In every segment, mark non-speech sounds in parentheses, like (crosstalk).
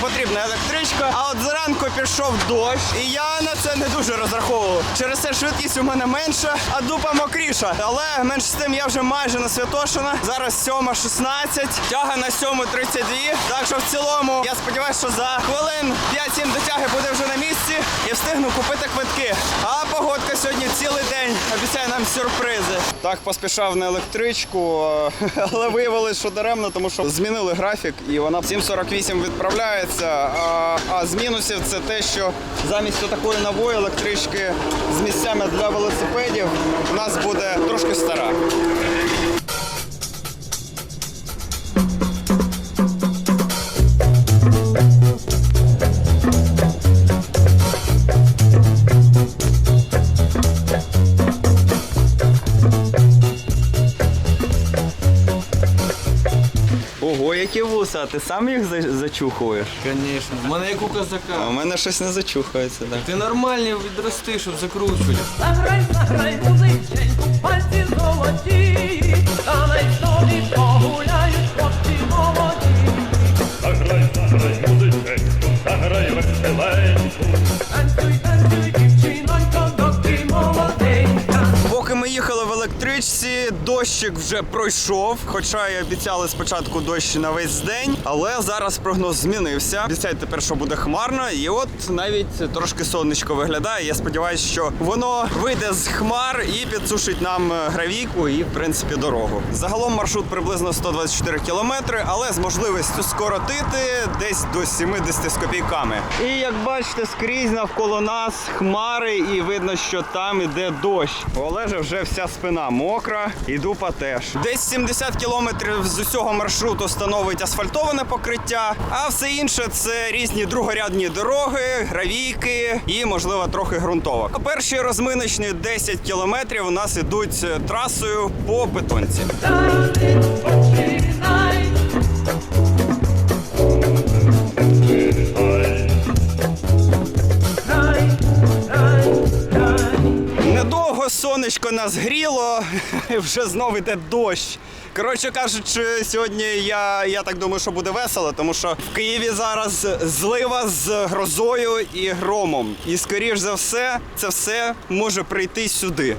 потрібна електричка. Пішов дощ, і я на це не дуже розраховував. Через це швидкість у мене менша, а дупа мокріша. Але менш з тим я вже майже на Святошина. Зараз 7.16, тяга на 7.32. Так що в цілому я сподіваюся, що за хвилин 5-7 до тяги буде вже на місці і встигну купити квитки. А погодка сьогодні цілий день обіцяє нам сюрпризи. Так поспішав на електричку, (laughs) але виявилось, що даремно, тому що змінили графік, і вона в 7.48 відправляється. А, а з мінусів це те, що замість такої нової електрички з місцями для велосипедів у нас буде трошки стара. Які вуса, а ти сам їх за- зачухуєш? Звісно. У мене як у А в у мене щось не зачухається. Так. Ти нормальний відрости, щоб закручувати. Заграй, заграй, музиченьку, пальці золоті, та на собі погуляють дощик вже пройшов. Хоча і обіцяли спочатку дощ на весь день, але зараз прогноз змінився. Обіцяють тепер, що буде хмарно, і от навіть трошки сонечко виглядає. Я сподіваюся, що воно вийде з хмар і підсушить нам е, гравійку і, в принципі, дорогу. Загалом маршрут приблизно 124 кілометри, але з можливістю скоротити десь до 70 з копійками. І як бачите, скрізь навколо нас хмари, і видно, що там іде дощ. У Олежа вже вся спина мокра, і дупа теж. Десь 70 кілометрів з усього маршруту становить асфальтоване покриття, а все інше це різні другорядні дороги, гравійки і, можливо, трохи ґрунтовок. А перші розминочні 10 кілометрів у нас ідуть трасою по бетонці. Сонечко нас гріло, (laughs) вже знов іде дощ. Коротше кажучи, сьогодні я, я так думаю, що буде весело, тому що в Києві зараз злива з грозою і громом. І скоріш за все, це все може прийти сюди.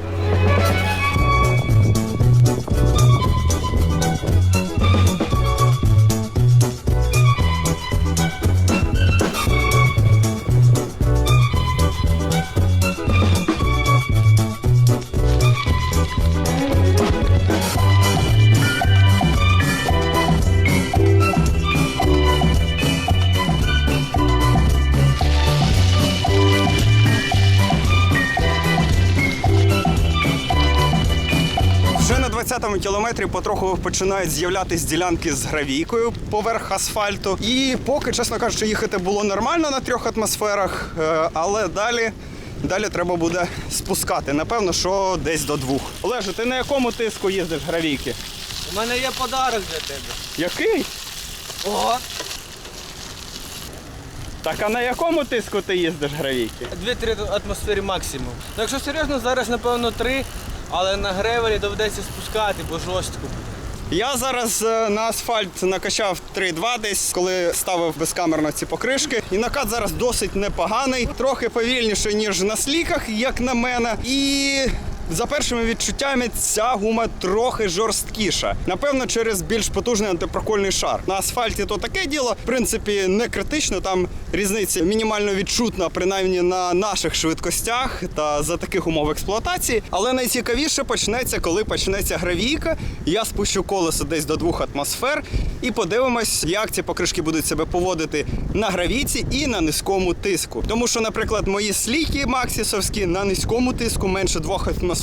На 20-му кілометрі потроху починають з'являтись ділянки з гравійкою поверх асфальту. І поки, чесно кажучи, їхати було нормально на трьох атмосферах, е, але далі. Далі треба буде спускати. Напевно, що десь до двох. Олеже, ти на якому тиску їздиш гравійки? У мене є подарок для тебе. Який? Ого! Так а на якому тиску ти їздиш гравійки? 2-3 атмосфері максимум. Ну, якщо серйозно, зараз напевно 3, але на гревелі доведеться спускати, бо жорстко. Я зараз е, на асфальт накачав 3,2 десь, коли ставив безкамерно ці покришки. І накат зараз досить непоганий, трохи повільніше, ніж на сліках, як на мене. І за першими відчуттями ця гума трохи жорсткіша. Напевно, через більш потужний антипрокольний шар. На асфальті то таке діло, в принципі, не критично. Там різниця мінімально відчутна, принаймні на наших швидкостях та за таких умов експлуатації. Але найцікавіше почнеться, коли почнеться гравійка. Я спущу колесо десь до двох атмосфер і подивимось, як ці покришки будуть себе поводити на гравійці і на низькому тиску. Тому що, наприклад, мої сліки максісовські на низькому тиску менше двох атмосфер.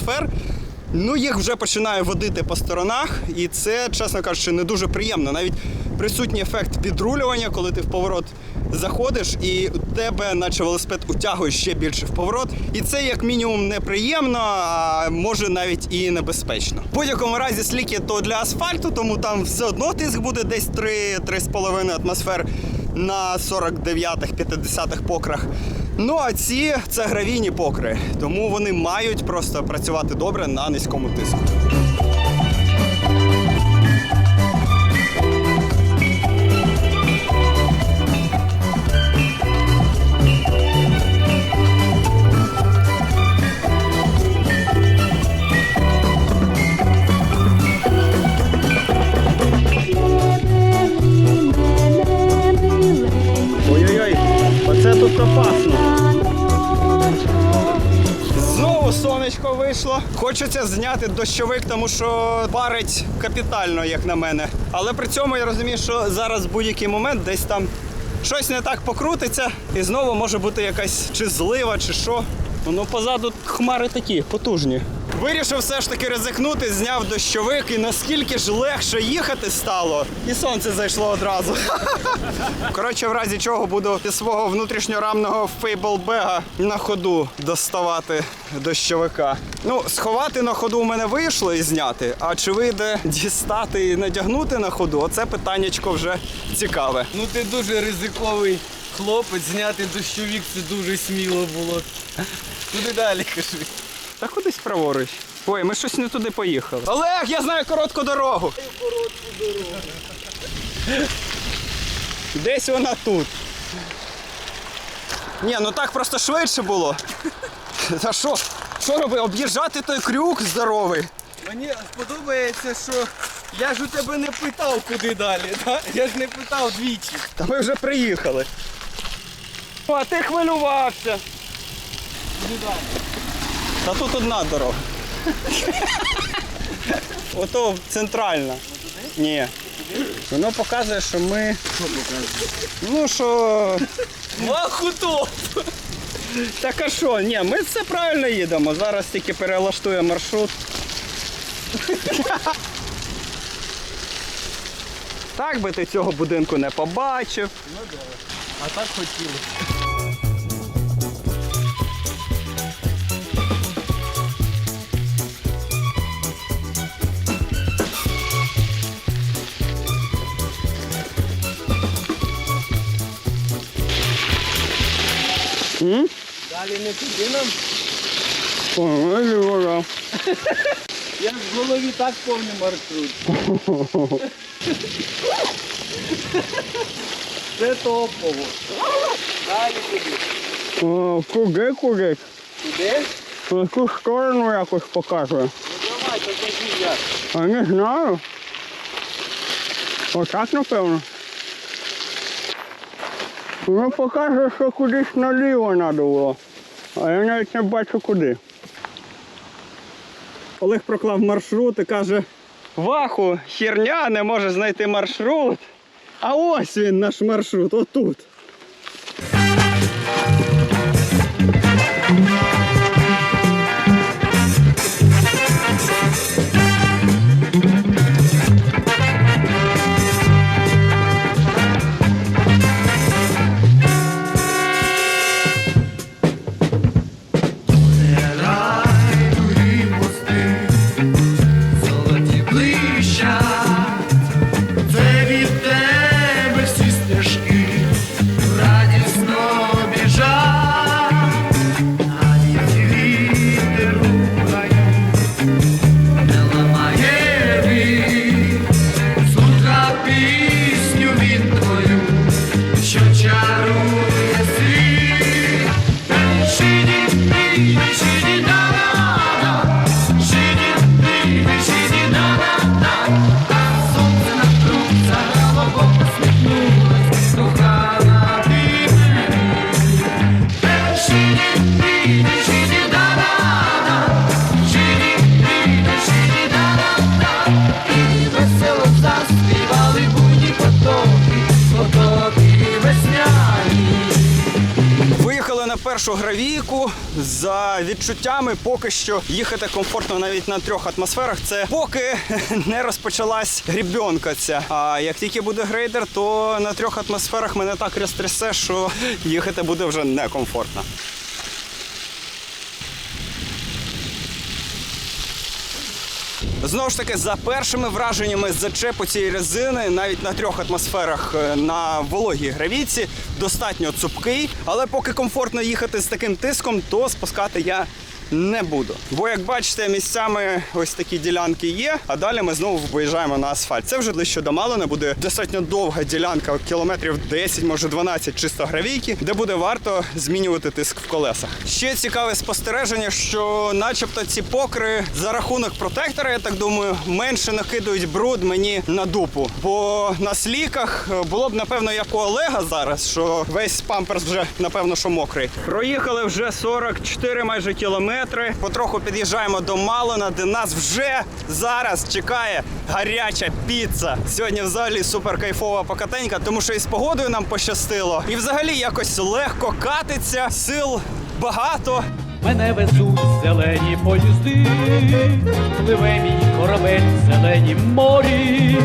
Ну, їх вже починає водити по сторонах, і це, чесно кажучи, не дуже приємно. Навіть присутній ефект підрулювання, коли ти в поворот заходиш, і у тебе, наче велосипед, утягує ще більше в поворот. І це як мінімум неприємно, а може навіть і небезпечно. В будь-якому разі сліки то для асфальту, тому там все одно тиск буде десь 3-3,5 атмосфер на 49-50 покрах. Ну а ці це гравійні покри, тому вони мають просто працювати добре на низькому тиску. Сонечко вийшло. Хочеться зняти дощовик, тому що парить капітально, як на мене. Але при цьому я розумію, що зараз будь-який момент десь там щось не так покрутиться, і знову може бути якась чи злива, чи що. Ну позаду хмари такі потужні. Вирішив все ж таки ризикнути, зняв дощовик, і наскільки ж легше їхати стало, і сонце зайшло одразу. (laughs) Коротше, в разі чого буду зі свого внутрішньорамного фейблбега на ходу доставати дощовика. Ну, сховати на ходу у мене вийшло і зняти. А чи вийде дістати і надягнути на ходу? Оце питаннячко вже цікаве. Ну ти дуже ризиковий хлопець, зняти дощовік це дуже сміло було. Куди далі кажи? Та кудись праворуч. Ой, ми щось не туди поїхали. Олег, я знаю коротку дорогу. Десь вона тут. Ні, ну так просто швидше було. Та що? Що робити? Об'їжджати той крюк здоровий. Мені сподобається, що я ж у тебе не питав, куди далі. Да? Я ж не питав двічі. Та ми вже приїхали. О, а ти хвилювався. Куди далі? Та тут одна дорога. Ото центральна. Ні. Воно показує, що ми. Що показує? Ну що. Махутоп! Так а що? Ні, ми все правильно їдемо. Зараз тільки перелаштуємо маршрут. Так би ти цього будинку не побачив. А так хотіли. Далі не туди нам. Ой, Я в голові так повний маршрут. Це топово. Далі туди. Куди, куди? Туди? В яку сторону якось показує. Ну давай, то кажи як. А не знаю. Отак, напевно. Ну, покаже, що кудись наліво треба було. А я навіть не бачу куди. Олег проклав маршрут і каже: Ваху, херня, не може знайти маршрут. А ось він наш маршрут, отут. Відчуттями поки що їхати комфортно навіть на трьох атмосферах. Це поки (laughs) не розпочалась грібенка ця. А як тільки буде грейдер, то на трьох атмосферах мене так розтрясе, що їхати буде вже некомфортно. Знову ж таки, за першими враженнями зачепу цієї резини, навіть на трьох атмосферах е, на вологій гравійці, достатньо цупкий. Але поки комфортно їхати з таким тиском, то спускати я не буду. Бо, як бачите, місцями ось такі ділянки є, а далі ми знову виїжджаємо на асфальт. Це вже ближче до Малина буде достатньо довга ділянка, кілометрів 10, може 12 чисто гравійки, де буде варто змінювати тиск в колесах. Ще цікаве спостереження, що начебто ці покри за рахунок протектора, я так думаю, менше накидують бруд мені на дупу. Бо на сліках було б напевно як у Олега зараз, що весь памперс вже напевно що мокрий. Проїхали вже 44 майже кілометри. Метри. Потроху під'їжджаємо до Малина, де нас вже зараз чекає гаряча піца. Сьогодні взагалі супер кайфова покатенька, тому що і з погодою нам пощастило. І взагалі якось легко катиться, сил багато. Мене везуть зелені поїзди, пливе мій корабель в зеленім морі,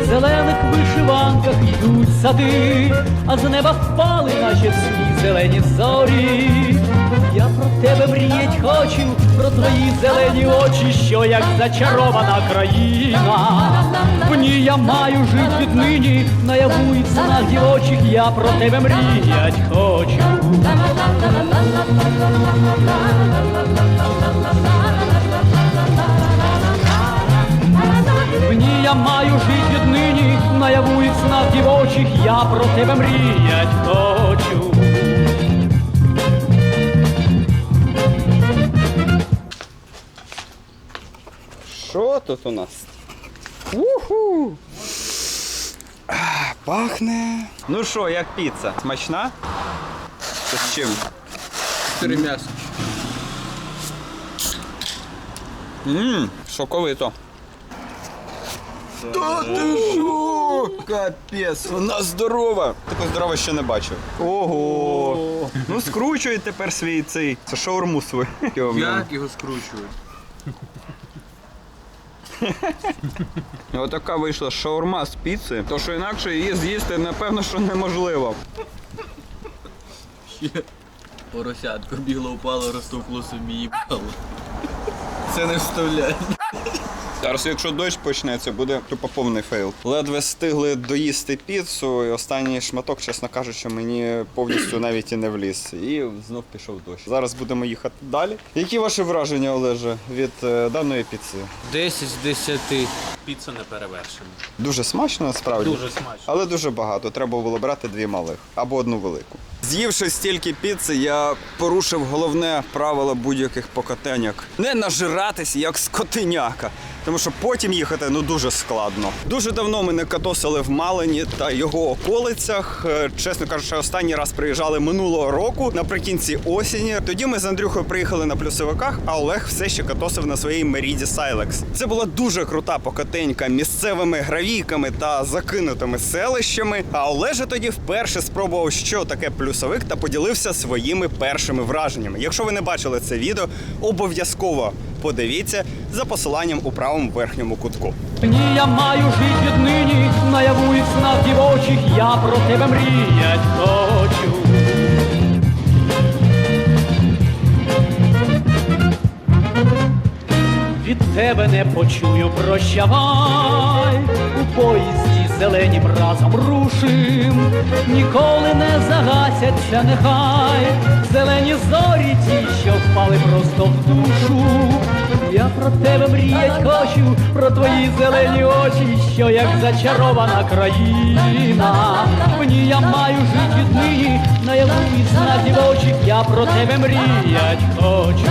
в зелених вишиванках йдуть сади, а з неба впали наші всі зелені зорі. Я про тебе мріять хочу, про твої зелені очі, що як зачарована країна. В ній я маю жить віднині, наяву і в снах дівочих, я про тебе мріять хочу. Тут у нас? Уху! Пахне. Ну що, як піца? Смачна? Це з чим? Чотири м'ясо. Ммм, соковито. Та ти що? Капець, вона здорова. Таку здорову ще не бачив. Ого. Ну скручує тепер свій цей. Це шаурму свою. Як його скручують? (laughs) Отака вийшла шаурма з піци. То що інакше її з'їсти, напевно, що неможливо. Поросятко бігло упало, розтовкло собі їбало. Це не вставляй. Зараз, якщо дощ почнеться, буде тупо повний фейл. Ледве встигли доїсти піцу, і останній шматок, чесно кажучи, мені повністю навіть і не вліз. І знов пішов дощ. Зараз будемо їхати далі. Які ваші враження, Олеже, від е, даної піци? 10 з 10. Піца не перевершена. Дуже смачно, насправді. Дуже смачно. Але дуже багато. Треба було брати дві малих або одну велику. З'ївши стільки піци, я порушив головне правило будь-яких покатеньок. Не нажиратись як скотиняка. Тому що потім їхати ну дуже складно. Дуже давно ми не катосили в Малині та його околицях. Е, Чесно кажучи, останній раз приїжджали минулого року наприкінці осені. Тоді ми з Андрюхою приїхали на плюсовиках, а Олег все ще катосив на своїй Меріді Сайлекс. Це була дуже крута покатенька місцевими гравійками та закинутими селищами. А Олег же тоді вперше спробував, що таке плюсовик, та поділився своїми першими враженнями. Якщо ви не бачили це відео, обов'язково подивіться за посиланням у правому верхньому кутку. В ній я маю жить віднині, наяву і снах дівочих, я про тебе мріять хочу. Від тебе не почую прощавай, у поїзді зеленім разом рушим, ніколи не загасяться, нехай зелені зорі ті, що впали просто в душу. Я про тебе мріять хочу, про твої зелені очі, що як зачарована країна. В ній я маю жить віднині, наяву і знати в очі, я про тебе мріять хочу.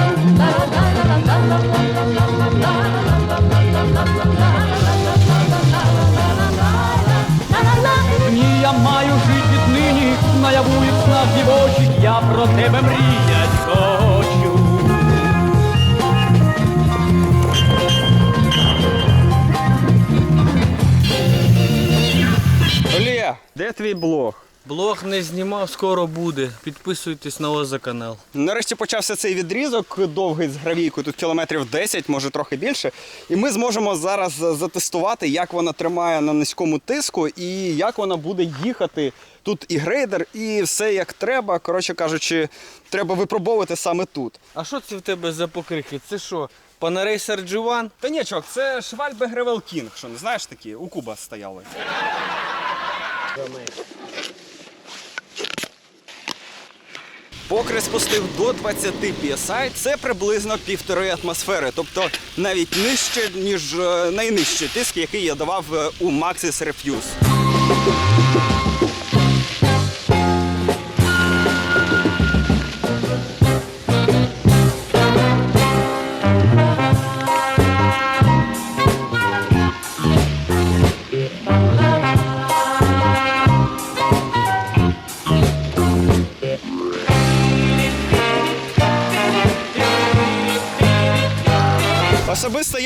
І в снах дівочих, я про тебе мріять хочу. Олє, де твій блог? Блог не знімав, скоро буде. Підписуйтесь на Оза канал. Нарешті почався цей відрізок довгий з гравійкою, тут кілометрів 10, може трохи більше. І ми зможемо зараз затестувати, як вона тримає на низькому тиску і як вона буде їхати. Тут і грейдер, і все як треба. Коротше кажучи, треба випробовувати саме тут. А що це в тебе за покрихи? Це що? Панарейсер G1? Та нічок, це Швальбе Гревел Кінг, що не знаєш такі? У Куба стояли. Покри спустив до 20 PSI, це приблизно півтори атмосфери, тобто навіть нижче, ніж е, найнижчий тиск, який я давав е, у Maxis Refuse.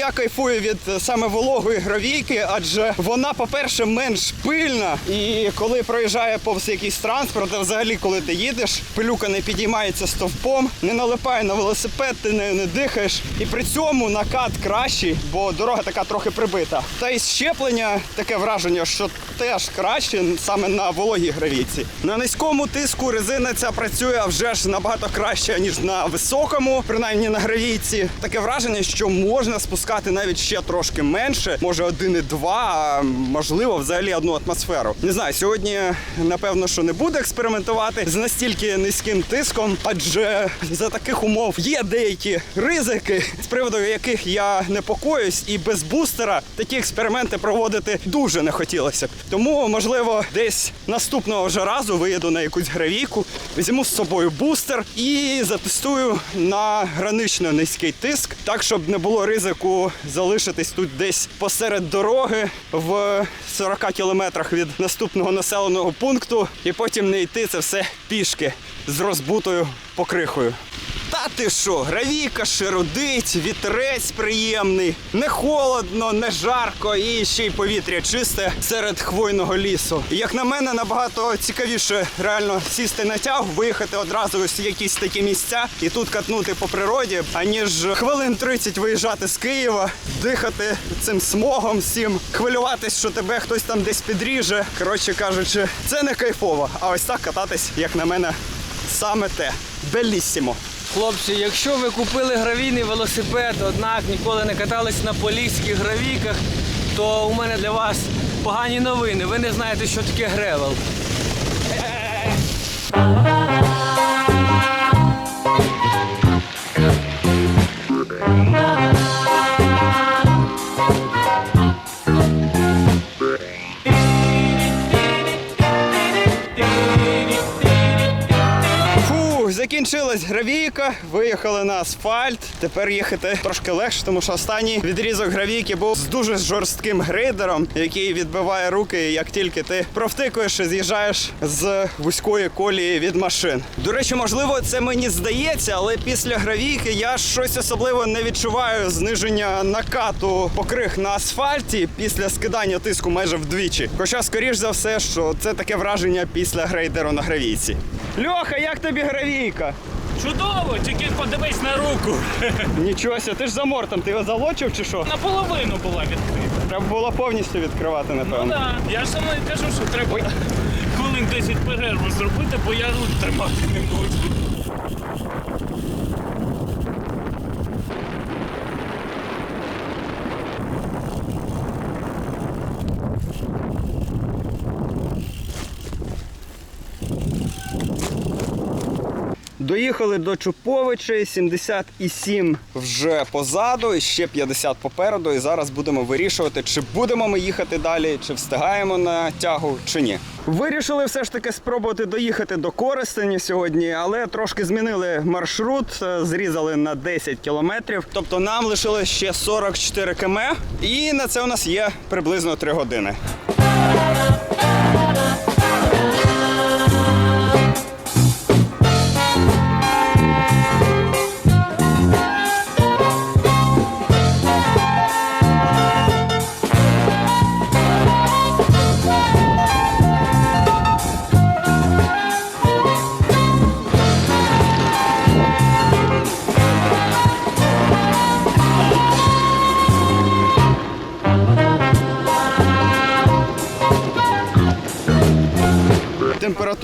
Я кайфую від е, саме вологої гравійки, адже вона, по-перше, менш пильна. І коли проїжджає повз якийсь транспорт, а взагалі, коли ти їдеш, пилюка не підіймається стовпом, не налипає на велосипед, ти нею не дихаєш. І при цьому накат кращий, бо дорога така трохи прибита. Та й щеплення таке враження, що теж краще саме на вологій гравійці. На низькому тиску резина ця працює вже ж набагато краще, ніж на високому, принаймні на гравійці. Таке враження, що можна спускати навіть ще трошки менше, може 1,2, а можливо, взагалі одну атмосферу. Не знаю, сьогодні напевно, що не буде експериментувати з настільки низьким тиском, адже за таких умов є деякі ризики, з приводу яких я непокоюсь, і без бустера такі експерименти проводити дуже не хотілося б. Тому, можливо, десь наступного вже разу виїду на якусь гравійку, візьму з собою бустер і затестую на гранично низький тиск, так щоб не було ризику залишитись тут десь посеред дороги в 40 кілометрах від наступного населеного пункту, і потім не йти це все пішки з розбутою покрихою. Та ти що, гравійка широдить, вітерець приємний, не холодно, не жарко і ще й повітря чисте серед хвойного лісу. І, Як на мене, набагато цікавіше реально сісти на тяг, виїхати одразу в якісь такі місця і тут катнути по природі, аніж хвилин 30 виїжджати з Києва, дихати цим смогом, всім, хвилюватись, що тебе хтось там десь підріже. Коротше кажучи, це не кайфово. А ось так кататись, як на мене, саме те. Белісімо. Хлопці, якщо ви купили гравійний велосипед, однак ніколи не катались на поліських гравійках, то у мене для вас погані новини. Ви не знаєте, що таке гревел. Закінчилась гравійка, виїхали на асфальт. Тепер їхати трошки легше, тому що останній відрізок гравійки був з дуже жорстким грейдером, який відбиває руки, як тільки ти провтикуєш і з'їжджаєш з вузької колії від машин. До речі, можливо, це мені здається, але після гравійки я щось особливо не відчуваю зниження накату покрих на асфальті після скидання тиску майже вдвічі. Хоча, скоріш за все, що це таке враження після грейдеру на гравійці. Льоха, як тобі гравійка? Чудово, тільки подивись на руку. (laughs) Нічого ся, ти ж за мортом, ти його залочив чи що? Наполовину була відкрита. Треба було повністю відкривати, напевно. Ну так, так, я ж саме кажу, що треба хвилин 10 перерву зробити, бо я руль тримати не можу. Доїхали до Чуповича, 77 вже позаду, ще 50 попереду. І зараз будемо вирішувати, чи будемо ми їхати далі, чи встигаємо на тягу, чи ні. Вирішили все ж таки спробувати доїхати до Коростені сьогодні, але трошки змінили маршрут, е, зрізали на 10 кілометрів. Тобто нам лишилось ще 44 км, і на це у нас є приблизно 3 години.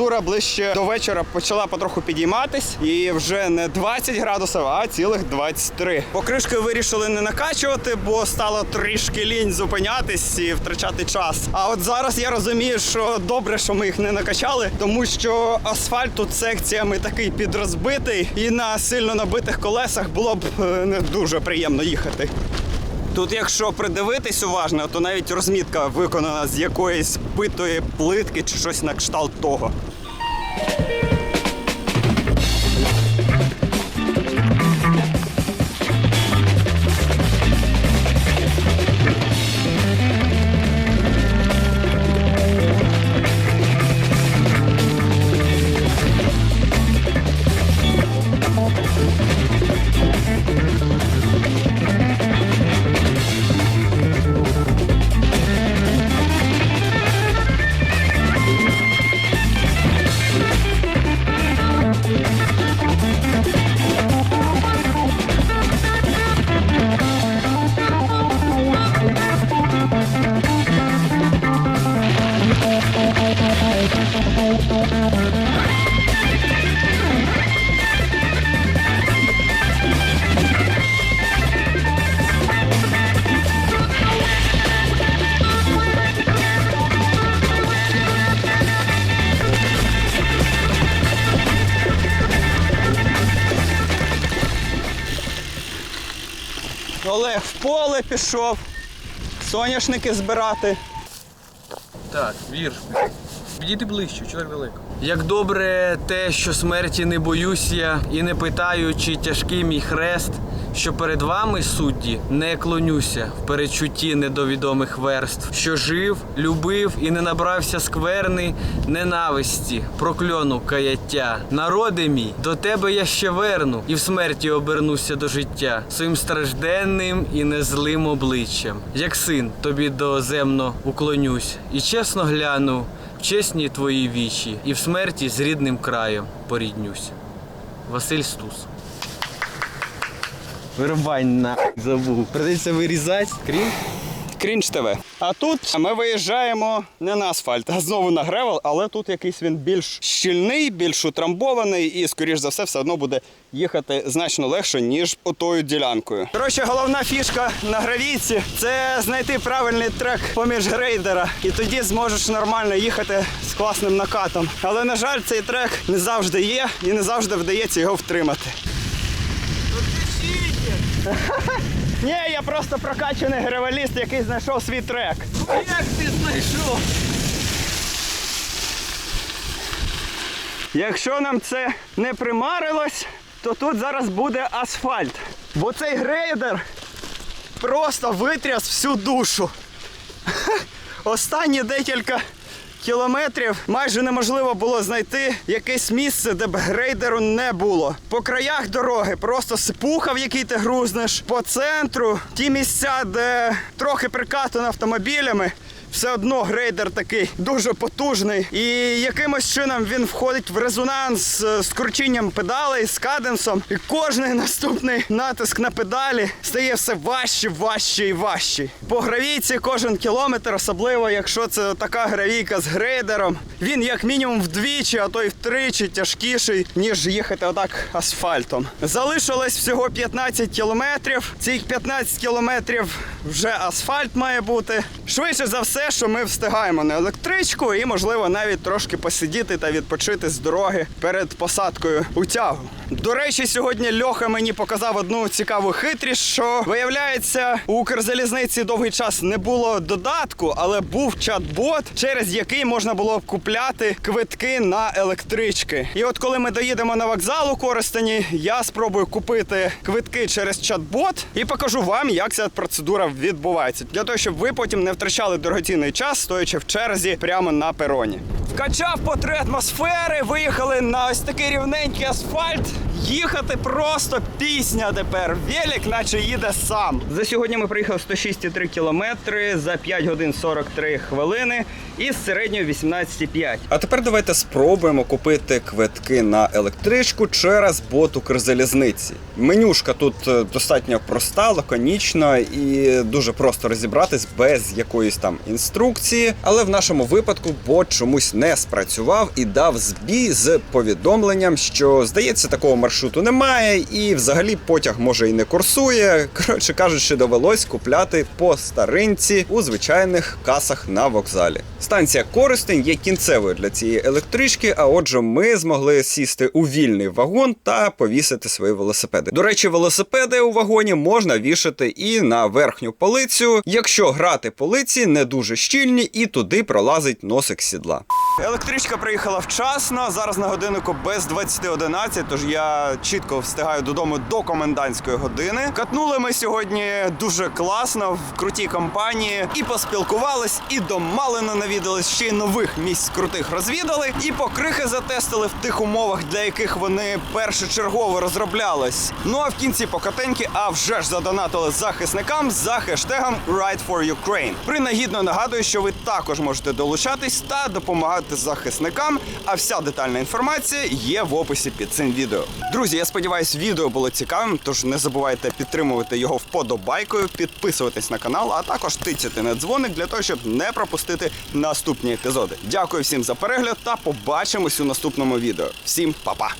Температура ближче до вечора почала потроху підійматись, і вже не 20 градусів, а цілих 23. Покришки вирішили не накачувати, бо стало трішки лінь зупинятись і втрачати час. А от зараз я розумію, що добре, що ми їх не накачали, тому що асфальт тут секціями такий підрозбитий, і на сильно набитих колесах було б е, не дуже приємно їхати. Тут, якщо придивитись уважно, то навіть розмітка виконана з якоїсь битої плитки чи щось на кшталт того. Thank you. Олег в поле пішов. Соняшники збирати. Так, вір. Підійди ближче, чоловік далеко. Як добре те, що смерті не боюсь я і не питаю, чи тяжкий мій хрест, що перед вами, судді, не клонюся в перечутті недовідомих верств, що жив, любив і не набрався скверни ненависті, прокльону каяття. Народи мій, до тебе я ще верну, і в смерті обернуся до життя своїм стражденним і незлим обличчям. Як син тобі доземно уклонюсь, і чесно гляну в чесні твої вічі, і в смерті з рідним краєм поріднюсь. Василь Стус. Вирубай на забув. Придеться вирізати. Крім Крінж ТВ. А тут ми виїжджаємо не на асфальт, а знову на гревел, але тут якийсь він більш щільний, більш утрамбований і, скоріш за все, все одно буде їхати значно легше, ніж отою ділянкою. Коротше, головна фішка на гравійці це знайти правильний трек поміж грейдера, і тоді зможеш нормально їхати з класним накатом. Але, на жаль, цей трек не завжди є і не завжди вдається його втримати. (laughs) Ні, я просто прокачаний гревеліст, який знайшов свій трек. як ти знайшов? Якщо нам це не примарилось, то тут зараз буде асфальт. Бо цей грейдер просто витряс всю душу. (laughs) Останні декілька кілометрів майже неможливо було знайти якесь місце, де б грейдеру не було. По краях дороги просто сипуха, в якій ти грузнеш, по центру ті місця, де трохи прикатано автомобілями. Все одно грейдер такий дуже потужний, і якимось чином він входить в резонанс е, з кручінням педалей, з каденсом. І кожний наступний натиск на педалі стає все важче, важче і важче. По гравійці кожен кілометр, особливо якщо це така гравійка з грейдером, він як мінімум вдвічі, а то й втричі тяжкіший, ніж їхати отак асфальтом. Залишилось всього 15 кілометрів. Цих 15 кілометрів вже асфальт має бути. Швидше за все, що ми встигаємо на електричку і, можливо, навіть трошки посидіти та відпочити з дороги перед посадкою у тягу. До речі, сьогодні Льоха мені показав одну цікаву хитрість, що виявляється, у Укрзалізниці довгий час не було додатку, але був чат-бот, через який можна було купляти квитки на електрички. І от коли ми доїдемо на вокзал у Коростені, я спробую купити квитки через чат-бот і покажу вам, як ця процедура відбувається, для того, щоб ви потім не втрачали дорогоцінний час, стоячи в черзі прямо на пероні. Вкачав по три атмосфери, виїхали на ось такий рівненький асфальт. Їхати просто пісня тепер. Велик, наче їде сам. За сьогодні ми проїхали 106,3 кілометри за 5 годин 43 хвилини і з середньою 18,5. А тепер давайте спробуємо купити квитки на електричку через бот Укрзалізниці. Менюшка тут е, достатньо проста, лаконічна і дуже просто розібратись без якоїсь там інструкції. Але в нашому випадку бот чомусь не спрацював і дав збій з повідомленням, що здається, такого маршруту немає, і взагалі потяг може і не курсує. Коротше кажучи, довелось купляти по старинці у звичайних касах на вокзалі. Станція Коростень є кінцевою для цієї електрички, а отже, ми змогли сісти у вільний вагон та повісити свої велосипеди. До речі, велосипеди у вагоні можна вішати і на верхню полицю, якщо грати полиці не дуже щільні, і туди пролазить носик сідла. Електричка приїхала вчасно. Зараз на годиннику без 20.11, тож я чітко встигаю додому до комендантської години. Катнули ми сьогодні дуже класно в крутій компанії і поспілкувались, і до Малина навідались ще й нових місць крутих розвідали, і покрихи затестили в тих умовах, для яких вони першочергово розроблялись. Ну а в кінці покатеньки, а вже ж задонатили захисникам за хештегом Ride for Ukraine. Принагідно нагадую, що ви також можете долучатись та допомагати захисникам. А вся детальна інформація є в описі під цим відео. Друзі, я сподіваюся, відео було цікавим. Тож не забувайте підтримувати його вподобайкою, підписуватись на канал, а також тицяти на дзвоник для того, щоб не пропустити наступні епізоди. Дякую всім за перегляд та побачимось у наступному відео. Всім па-па!